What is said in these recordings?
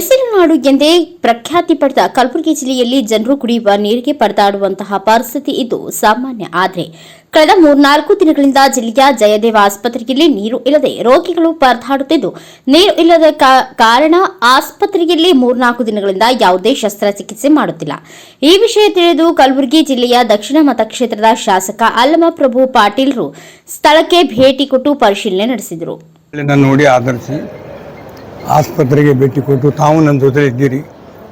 ಬಿಸಿಲು ನಾಡು ಎಂದೇ ಪ್ರಖ್ಯಾತಿ ಪಡೆದ ಕಲಬುರಗಿ ಜಿಲ್ಲೆಯಲ್ಲಿ ಜನರು ಕುಡಿಯುವ ನೀರಿಗೆ ಪರದಾಡುವಂತಹ ಪರಿಸ್ಥಿತಿ ಇದು ಸಾಮಾನ್ಯ. ಆದರೆ ಕಳೆದ ಮೂರ್ನಾಲ್ಕು ದಿನಗಳಿಂದ ಜಿಲ್ಲೆಯ ಜಯದೇವ ಆಸ್ಪತ್ರೆಯಲ್ಲಿ ನೀರು ಇಲ್ಲದೆ ರೋಗಿಗಳು ಪರದಾಡುತ್ತಿದ್ದು, ನೀರು ಇಲ್ಲದ ಕಾರಣ ಆಸ್ಪತ್ರೆಯಲ್ಲಿ ಮೂರ್ನಾಲ್ಕು ದಿನಗಳಿಂದ ಯಾವುದೇ ಶಸ್ತ್ರಚಿಕಿತ್ಸೆ ಮಾಡುತ್ತಿಲ್ಲ. ಈ ವಿಷಯ ತಿಳಿದು ಕಲಬುರಗಿ ಜಿಲ್ಲೆಯ ದಕ್ಷಿಣ ಮತಕ್ಷೇತ್ರದ ಶಾಸಕ ಅಲ್ಲಮ ಪ್ರಭು ಪಾಟೀಲ್ರು ಸ್ಥಳಕ್ಕೆ ಭೇಟಿ ಕೊಟ್ಟು ಪರಿಶೀಲನೆ ನಡೆಸಿದರು. ಆಸ್ಪತ್ರೆಗೆ ಭೇಟಿ ಕೊಟ್ಟು ತಾವು ನನ್ನ ಜೊತೆ ಇದ್ದೀರಿ,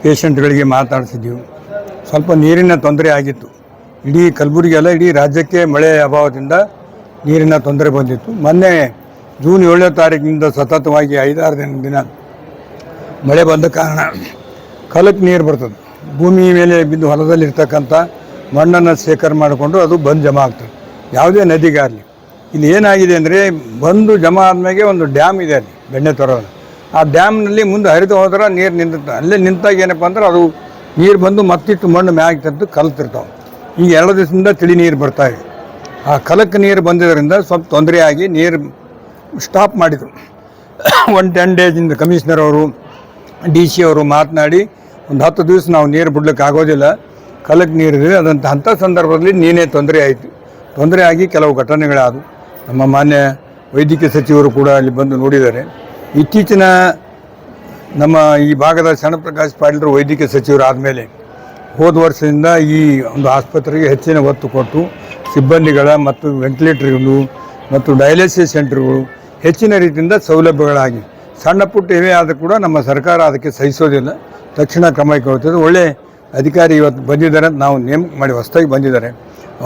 ಪೇಷಂಟ್ಗಳಿಗೆ ಮಾತಾಡ್ತಿದ್ದೀವಿ ಸ್ವಲ್ಪ ನೀರಿನ ತೊಂದರೆ ಆಗಿತ್ತು. ಇಡೀ ಕಲಬುರಗಿ ಅಲ್ಲ, ಇಡೀ ರಾಜ್ಯಕ್ಕೆ ಮಳೆ ಅಭಾವದಿಂದ ನೀರಿನ ತೊಂದರೆ ಬಂದಿತ್ತು. ಮೊನ್ನೆ ಜೂನ್ ಏಳನೇ ತಾರೀಕಿನಿಂದ ಸತತವಾಗಿ ಐದಾರು ದಿನ ದಿನ ಮಳೆ ಬಂದ ಕಾರಣ ಕಲಕ್ಕೆ ನೀರು ಬರ್ತದೆ. ಭೂಮಿ ಮೇಲೆ ಬಿದ್ದು ಹೊಲದಲ್ಲಿರ್ತಕ್ಕಂಥ ಮಣ್ಣನ್ನು ಶೇಖರಣೆ ಮಾಡಿಕೊಂಡು ಅದು ಬಂದು ಜಮಾ ಆಗ್ತದೆ. ಯಾವುದೇ ನದಿಗಾಗಲಿ. ಇಲ್ಲಿ ಏನಾಗಿದೆ ಅಂದರೆ ಬಂದು ಜಮಾ ಆದ್ಮೇಲೆ ಒಂದು ಡ್ಯಾಮ್ ಇದೆ ಅಲ್ಲಿ, ಬೆಣ್ಣೆ ತೊರೋದು ಆ ಡ್ಯಾಮ್ನಲ್ಲಿ ಮುಂದೆ ಹರಿದು ಹೋದ್ರೆ ನೀರು ನಿಂತ ಅಲ್ಲೇ ನಿಂತಾಗ ಏನಪ್ಪ ಅಂದ್ರೆ ಅದು ನೀರು ಬಂದು ಮತ್ತಿಟ್ಟು ಮಣ್ಣು ಮ್ಯಾಗ ತಂದು ಕಲ್ತಿರ್ತಾವೆ. ಈಗ ಎರಡು ದಿವಸದಿಂದ ತಿಳಿ ನೀರು ಬರ್ತಾ ಇದೆ. ಆ ಕಲಕ್ಕೆ ನೀರು ಬಂದಿದ್ದರಿಂದ ಸ್ವಲ್ಪ ತೊಂದರೆ ಆಗಿ ನೀರು ಸ್ಟಾಪ್ ಮಾಡಿದರು. ಒನ್ ಟೆನ್ ಡೇಸಿಂದ ಕಮಿಷನರ್ ಅವರು ಡಿ ಸಿ ಅವರು ಮಾತನಾಡಿ ಒಂದು ಹತ್ತು ದಿವಸ ನಾವು ನೀರು ಬಿಡ್ಲಿಕ್ಕೆ ಆಗೋದಿಲ್ಲ. ಕಲಕ್ಕೆ ನೀರಿದೆ ಅದಂಥ ಅಂಥ ಸಂದರ್ಭದಲ್ಲಿ ನೀನೇ ತೊಂದರೆ ಆಯಿತು. ತೊಂದರೆ ಆಗಿ ಕೆಲವು ಘಟನೆಗಳಾದವು. ನಮ್ಮ ಮಾನ್ಯ ವೈದ್ಯಕೀಯ ಸಚಿವರು ಕೂಡ ಅಲ್ಲಿ ಬಂದು ನೋಡಿದ್ದಾರೆ. ಇತ್ತೀಚಿನ ನಮ್ಮ ಈ ಭಾಗದ ಶರಣಪ್ರಕಾಶ್ ಪಾಟೀಲರು ವೈದ್ಯಕೀಯ ಸಚಿವರು ಆದಮೇಲೆ ಹೋದ ವರ್ಷದಿಂದ ಈ ಒಂದು ಆಸ್ಪತ್ರೆಗೆ ಹೆಚ್ಚಿನ ಒತ್ತು ಕೊಟ್ಟು ಸಿಬ್ಬಂದಿಗಳ ಮತ್ತು ವೆಂಟಿಲೇಟರ್ಗಳು ಮತ್ತು ಡಯಾಲಿಸಿಸ್ ಸೆಂಟರ್ಗಳು ಹೆಚ್ಚಿನ ರೀತಿಯಿಂದ ಸೌಲಭ್ಯಗಳಾಗಿ ಸಣ್ಣ ಪುಟ್ಟ ಏನೇ ಆದರೂ ಕೂಡ ನಮ್ಮ ಸರ್ಕಾರ ಅದಕ್ಕೆ ಸಹಿಸೋದಿಲ್ಲ. ತಕ್ಷಣ ಕ್ರಮ ಕೈಗೊಳ್ತದೆ ಒಳ್ಳೆ ಅಧಿಕಾರಿ ಇವತ್ತು ಬಂದಿದ್ದಾರೆ. ಅಂತ ನಾವು ನೇಮಕ ಮಾಡಿ ಹೊಸದಾಗಿ ಬಂದಿದ್ದಾರೆ.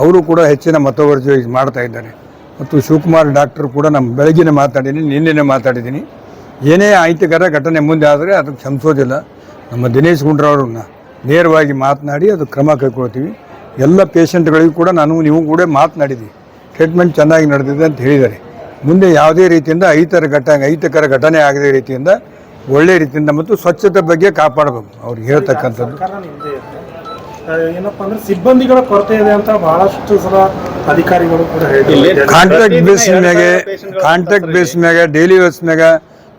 ಅವರು ಕೂಡ ಹೆಚ್ಚಿನ ಮತವರ್ಜಿ ಮಾಡ್ತಾ ಇದ್ದಾರೆ. ಮತ್ತು ಶಿವಕುಮಾರ್ ಡಾಕ್ಟರ್ ಕೂಡ ನಮ್ಮ ಬೆಳಗಿನ ಮಾತಾಡಿದ್ದೀನಿ, ನಿನ್ನೆನೇ ಮಾತಾಡಿದ್ದೀನಿ. ಏನೇ ಅಹಿತಕರ ಘಟನೆ ಮುಂದೆ ಆದರೆ ಅದಕ್ಕೆ ಕ್ಷಮಿಸೋದಿಲ್ಲ ನಮ್ಮ ದಿನೇಶ್ ಗುಂಡ್ರವ್ರನ್ನ ನೇರವಾಗಿ ಮಾತನಾಡಿ ಅದು ಕ್ರಮ ಕೈಗೊಳ್ತೀವಿ. ಎಲ್ಲ ಪೇಷಂಟ್ಗಳಿಗೂ ಕೂಡ ನಾನು ನೀವು ಕೂಡ ಮಾತನಾಡಿದ್ವಿ. ಟ್ರೀಟ್ಮೆಂಟ್ ಚೆನ್ನಾಗಿ ನಡೆದಿದೆ ಅಂತ ಹೇಳಿದ್ದಾರೆ. ಮುಂದೆ ಯಾವುದೇ ರೀತಿಯಿಂದ ಐತರ ಘಟ ಅಹಿತಕರ ಘಟನೆ ಆಗದೇ ರೀತಿಯಿಂದ ಒಳ್ಳೆ ರೀತಿಯಿಂದ ಮತ್ತು ಸ್ವಚ್ಛತೆ ಬಗ್ಗೆ ಕಾಪಾಡಬೇಕು. ಅವ್ರಿಗೆ ಹೇಳ್ತಕ್ಕಂಥದ್ದು. ಏನಪ್ಪಾ ಅಂದ್ರೆ ಸಿಬ್ಬಂದಿಗಳ ಕೊರತೆ ಇದೆ ಅಂತ ಬಹಳಷ್ಟು ಸಲ ಅಧಿಕಾರಿಗಳು ಕೂಡ ಕಾಂಟ್ರಾಕ್ಟ್ ಬೇಸ್ ಮ್ಯಾಗೆ ಕಾಂಟ್ರಾಕ್ಟ್ ಬೇಸ್ ಮ್ಯಾಗೆ ಡೈಲಿ ವೇಸ್ ಮ್ಯಾಗ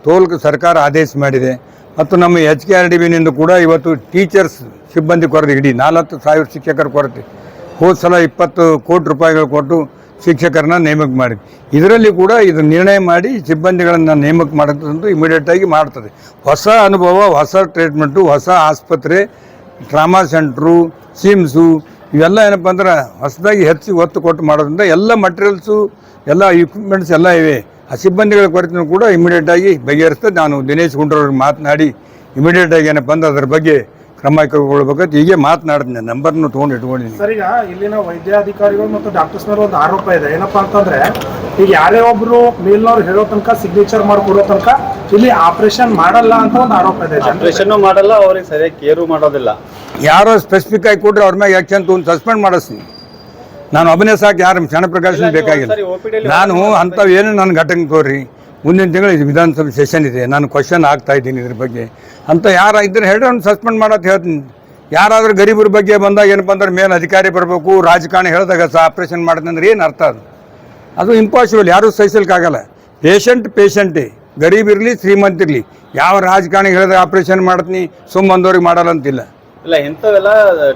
ಟೋಲ್ ಸರ್ಕಾರ ಆದೇಶ ಮಾಡಿದೆ. ಮತ್ತು ನಮ್ಮ ಎಚ್ ಕೆ ಆರ್ ಡಿ ಬಿನಿಂದ ಕೂಡ ಇವತ್ತು ಟೀಚರ್ಸ್ ಸಿಬ್ಬಂದಿ ಕೊರತೆ, ಇಡೀ ನಾಲ್ಕು ಸಾವಿರ ಶಿಕ್ಷಕರ ಕೊರತೆ. ಹೋದ ಸಲ ಇಪ್ಪತ್ತು ಕೋಟಿ ರೂಪಾಯಿಗಳು ಕೊಟ್ಟು ಶಿಕ್ಷಕರನ್ನ ನೇಮಕ ಮಾಡಿದೆ ಇದರಲ್ಲಿ ಕೂಡ ಇದು ನಿರ್ಣಯ ಮಾಡಿ ಸಿಬ್ಬಂದಿಗಳನ್ನು ನೇಮಕ ಮಾಡೋದಂತೂ ಇಮಿಡಿಯೇಟ್ ಆಗಿ ಮಾಡ್ತದೆ. ಹೊಸ ಅನುಭವ, ಹೊಸ ಟ್ರೀಟ್ಮೆಂಟು ಹೊಸ ಆಸ್ಪತ್ರೆ ಟ್ರಾಮಾ ಸೆಂಟ್ರು ಸಿಮ್ಸು ಇವೆಲ್ಲ ಏನಪ್ಪ ಅಂದ್ರೆ ಹೊಸದಾಗಿ ಹೆಚ್ಚು ಒತ್ತು ಕೊಟ್ಟು ಮಾಡೋದ್ರಿಂದ ಎಲ್ಲ ಮಟೀರಿಯಲ್ಸು ಎಲ್ಲ ಇಕ್ವಿಪ್ಮೆಂಟ್ಸ್ ಎಲ್ಲ ಇವೆ. ಆ ಸಿಬ್ಬಂದಿಗಳ ಕೊರತೆನೂ ಕೂಡ ಇಮಿಡಿಯೇಟ್ ಆಗಿ ಬಗೆಹರಿಸ್ತದೆ ನಾನು ದಿನೇಶ್ ಗುಂಡ್ರವ್ರಿಗೆ ಮಾತನಾಡಿ ಇಮಿಡಿಯೇಟ್ ಆಗಿ ಏನಪ್ಪ ಅಂದ್ರೆ ಅದ್ರ ಬಗ್ಗೆ ಕ್ರಮ ಕೈಗೊಳ್ಬೇಕಂತ ಹೀಗೆ ಮಾತನಾಡ್ತೀನಿ. ನಂಬರ್ನು ತೊಗೊಂಡು ಇಟ್ಕೊಂಡಿದ್ದೀನಿ. ಸರ್ ಈಗ ಇಲ್ಲಿನ ವೈದ್ಯಾಧಿಕಾರಿಗಳು ಮತ್ತು ಡಾಕ್ಟರ್ಸ್ ಮೇಲೆ ಒಂದು ಆರೋಪ ಇದೆ. ಏನಪ್ಪಾ ಅಂತಂದ್ರೆ ಈಗ ಯಾರೇ ಒಬ್ರು ಮೇಲ್ನವ್ರು ಹೇಳೋ ತನಕ ಸಿಗ್ನೇಚರ್ ಮಾಡಿಕೊಡೋ ತನಕ ಇಲ್ಲಿ ಆಪರೇಷನ್ ಮಾಡಲ್ಲ ಅಂತ ಒಂದು ಆರೋಪ ಇದೆ. ಆಪರೇಷನ್ ಮಾಡಲ್ಲ ಅವ್ರಿಗೆ ಸರಿಯಾಗಿ ಕೇರು ಮಾಡೋದಿಲ್ಲ. ಯಾರೋ ಸ್ಪೆಸಿಫಿಕ್ ಆಗಿ ಕೊಟ್ರೆ ಅವ್ರ ಮ್ಯಾಗ ಅಂತ ಒಂದು ಸಸ್ಪೆಂಡ್ ಮಾಡಿಸ್ತೀನಿ. ನಾನು ಅಭಿನಯ ಸಾಕು ಯಾರು ಕ್ಷಣ ಪ್ರಕಾಶ ಬೇಕಾಗಿಲ್ಲ. ನಾನು ಅಂಥವು ಏನು ನನ್ನ ಘಟನೆ ತೋರಿ. ಮುಂದಿನ ತಿಂಗಳು ಇದು ವಿಧಾನಸಭೆ ಸೆಷನ್ ಇದೆ. ನಾನು ಕ್ವಶನ್ ಆಗ್ತಾ ಇದ್ದೀನಿ ಇದ್ರ ಬಗ್ಗೆ. ಅಂತ ಯಾರ ಇದ್ರೆ ಹೇಳಿ ಅವ್ನು ಸಸ್ಪೆಂಡ್ ಮಾಡೋದು ಹೇಳ್ತೀನಿ. ಯಾರಾದರೂ ಗರೀಬರ ಬಗ್ಗೆ ಬಂದಾಗ ಏನಪ್ಪ ಅಂದ್ರೆ ಮೇನ್ ಅಧಿಕಾರಿ ಬರಬೇಕು ರಾಜಕಾರಣ ಹೇಳಿದಾಗ ಸಹ ಆಪ್ರೇಷನ್ ಮಾಡಿದ್ರೆ ಏನು ಅರ್ಥ ಅದು? ಅದು ಇಂಪಾಸಿಬಲ್ ಯಾರೂ ಸಹಿಸಲಿಕ್ಕಾಗಲ್ಲ ಪೇಷಂಟ್ ಪೇಷಂಟೇ ಗರೀಬ್ ಇರಲಿ ಶ್ರೀಮಂತ ಇರಲಿ. ಯಾವ ರಾಜಕಾರಣಿ ಹೇಳಿದಾಗ ಆಪ್ರೇಷನ್ ಮಾಡ್ತೀನಿ ಸುಮ್ಮ ಬಂದವ್ರಿಗೆ ಮಾಡಲ್ಲ ಅಂತಿಲ್ಲ. ಇಲ್ಲ ಇಂಥವೆಲ್ಲ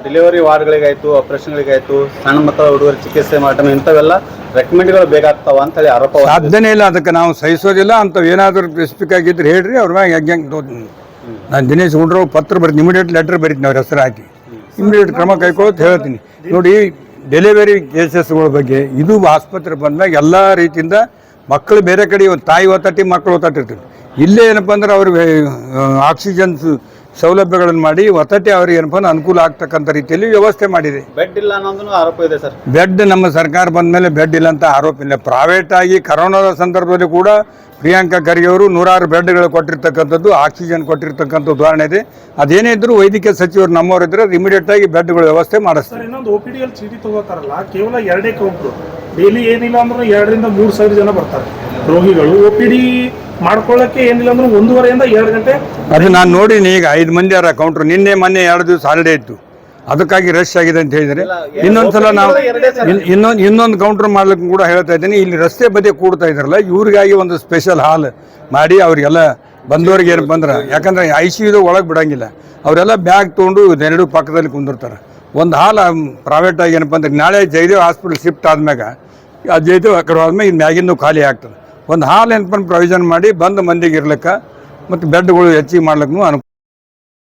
ಡೆಲಿವರಿ ವಾರ್ಡ್ಗಳಿಗಾಯ್ತು ಆಪರೇಷನ್ಗಳಿಗಾಯ್ತು ಸಣ್ಣ ಮಕ್ಕಳ ಹುಡುಗರ ಚಿಕಿತ್ಸೆ ಮಾಡೋ ಇಂಥವೆಲ್ಲ ರೆಕಮೆಂಡ್ಗಳು ಬೇಕಾಗ್ತಾವ ಅಂತ ಹೇಳಿ ಆರೋಪ ಸಾಧ್ಯನೇ ಇಲ್ಲ ಅದಕ್ಕೆ ನಾವು ಸಹಿಸೋದಿಲ್ಲ ಅಂತ ಏನಾದರೂ ಸ್ಪೆಸಿಫಿಕ್ ಆಗಿದ್ರೆ ಹೇಳ್ರಿ ಅವ್ರ ಮ್ಯಾಗ ಹೆಂಗೆ ನಾನು ದಿನೇಶ್ ಹುಡ್ರು ಪತ್ರ ಬರ್ತೀನಿ ಇಮಿಡಿಯೇಟ್ ಲೆಟರ್ ಬರೀತೀನಿ ಅವ್ರ ಹೆಸರು ಹಾಕಿ. ಇಮಿಡಿಯೇಟ್ ಕ್ರಮ ಕೈಗೊಳ್ಳೋದು ಹೇಳ್ತೀನಿ. ನೋಡಿ ಡೆಲಿವರಿ ಕೇಸಸ್ಗಳ ಬಗ್ಗೆ ಇದು ಆಸ್ಪತ್ರೆ ಬಂದಾಗ ಎಲ್ಲ ರೀತಿಯಿಂದ ಮಕ್ಕಳು ಬೇರೆ ಕಡೆ ಒಂದು ತಾಯಿ ಒತ್ತಟ್ಟಿ ಮಕ್ಕಳು ಓತಾಟಿರ್ತೀವಿ ಇಲ್ಲೇ ಏನಪ್ಪ ಅಂದ್ರೆ ಅವ್ರಿಗೆ ಆಕ್ಸಿಜನ್ಸ್ ಸೌಲಭ್ಯಗಳನ್ನು ಮಾಡಿ ವಸತಿ ಅವರಿಗೆ ಏನಪ್ಪ ಅನುಕೂಲ ಆಗ್ತಕ್ಕಂಥ ರೀತಿಯಲ್ಲಿ ವ್ಯವಸ್ಥೆ ಮಾಡಿದೆ. ಬೆಡ್ ಇಲ್ಲ ಅನ್ನೋದನ್ನು ಆರೋಪ ಇದೆ ಸರ್. ಬೆಡ್ ನಮ್ಮ ಸರ್ಕಾರ ಬಂದ ಮೇಲೆ ಬೆಡ್ ಇಲ್ಲ ಅಂತ ಆರೋಪ ಇಲ್ಲ. ಪ್ರೈವೇಟ್ ಆಗಿ ಕರೋನಾದ ಸಂದರ್ಭದಲ್ಲಿ ಕೂಡ ಪ್ರಿಯಾಂಕಾ ಖರ್ಗೆ ಅವರು ನೂರಾರು ಬೆಡ್ಗಳು ಕೊಟ್ಟಿರ್ತಕ್ಕಂಥದ್ದು ಆಕ್ಸಿಜನ್ ಕೊಟ್ಟಿರ್ತಕ್ಕಂಥ ಉದಾಹರಣೆ ಇದೆ. ಅದೇನೇ ಇದ್ರೂ ವೈದ್ಯಕೀಯ ಸಚಿವರು ನಮ್ಮವರು ಇದ್ರೆ ಇಮಿಡಿಯೇಟ್ ಆಗಿ ಬೆಡ್ಗಳ ವ್ಯವಸ್ಥೆ ಮಾಡಿಸ್ತಾರೆ. ಸರ್ ಇನ್ನೊಂದು ಅಲ್ಲಿ ಚೀಟಿ ತಗೋತಾರಲ್ಲ ಕೇವಲ ಎರಡೇ ಕೌಂಟ್ರು ಡೈಲಿ ಏನಿಲ್ಲ ಅಂದ್ರೆ ಎರಡರಿಂದ ಮೂರು ಸಾವಿರ ಜನ ಬರ್ತಾರೆ. ರೋಗಿಗಳು ಓಪಿಡಿ ಪಿ ಡಿ ಮಾಡ್ಕೊಳ್ಳಕ್ಕೆ ಏನಿಲ್ಲ ಅಂದ್ರೆ ಒಂದೂವರೆಯಿಂದ ಎರಡು ಗಂಟೆ ಅದು ನಾನು ನೋಡಿನಿ ಈಗ ಐದು ಮಂದಿ ಅವರ ಕೌಂಟ್ರು ನಿನ್ನೆ ಮೊನ್ನೆ ಎರಡು ದಿವಸ ಹಾಲಿಡೇ ಇತ್ತು. ಅದಕ್ಕಾಗಿ ರಶ್ ಆಗಿದೆ ಅಂತ ಹೇಳಿದರೆ. ಇನ್ನೊಂದ್ಸಲ ನಾವು ಇನ್ನೊಂದು ಇನ್ನೊಂದು ಕೌಂಟರ್ ಮಾಡ್ಲಿಕ್ಕೆ ಕೂಡ ಹೇಳ್ತಾ ಇದ್ದೀನಿ. ಇಲ್ಲಿ ರಸ್ತೆ ಬದಿ ಕೂಡ್ತಾ ಇದ್ರಲ್ಲ ಇವ್ರಿಗಾಗಿ ಒಂದು ಸ್ಪೆಷಲ್ ಹಾಲ್ ಮಾಡಿ ಅವರಿಗೆಲ್ಲ ಬಂದವ್ರಿಗೆ ಏನು ಬಂದ್ರೆ ಯಾಕಂದ್ರೆ ಐ ಸಿ ಯುದು ಒಳಗೆ ಬಿಡಂಗಿಲ್ಲ. ಅವರೆಲ್ಲ ಬ್ಯಾಗ್ ತೊಗೊಂಡು ಇದೆರಡು ಪಕ್ಕದಲ್ಲಿ ಕುಂದಿರ್ತಾರೆ. ಒಂದು ಹಾಲ್ ಪ್ರೈವೇಟಾಗಿ ಏನಪ್ಪ ಅಂದ್ರೆ ನಾಳೆ ಜಯದೇವ್ ಹಾಸ್ಪಿಟಲ್ ಶಿಫ್ಟ್ ಆದ್ಮ್ಯಾಗ ಆ ಜಯದೇವ್ ಅಕ್ರ ಆದ್ಮೇಲೆ ಮ್ಯಾಗಿಂದು ಖಾಲಿ ಆಗ್ತದೆ. ಒಂದು ಹಾಲು ಏನಪ್ಪ ಪ್ರಯೋಜನ ಮಾಡಿ ಬಂದು ಮಂದಿಗೆ ಇರ್ಲಿಕ್ಕೆ ಮತ್ತು ಬೆಡ್ಗಳು ಹೆಚ್ಚಿಗೆ ಮಾಡ್ಲಿಕ್ಕೂ ಅನುಕೂಲ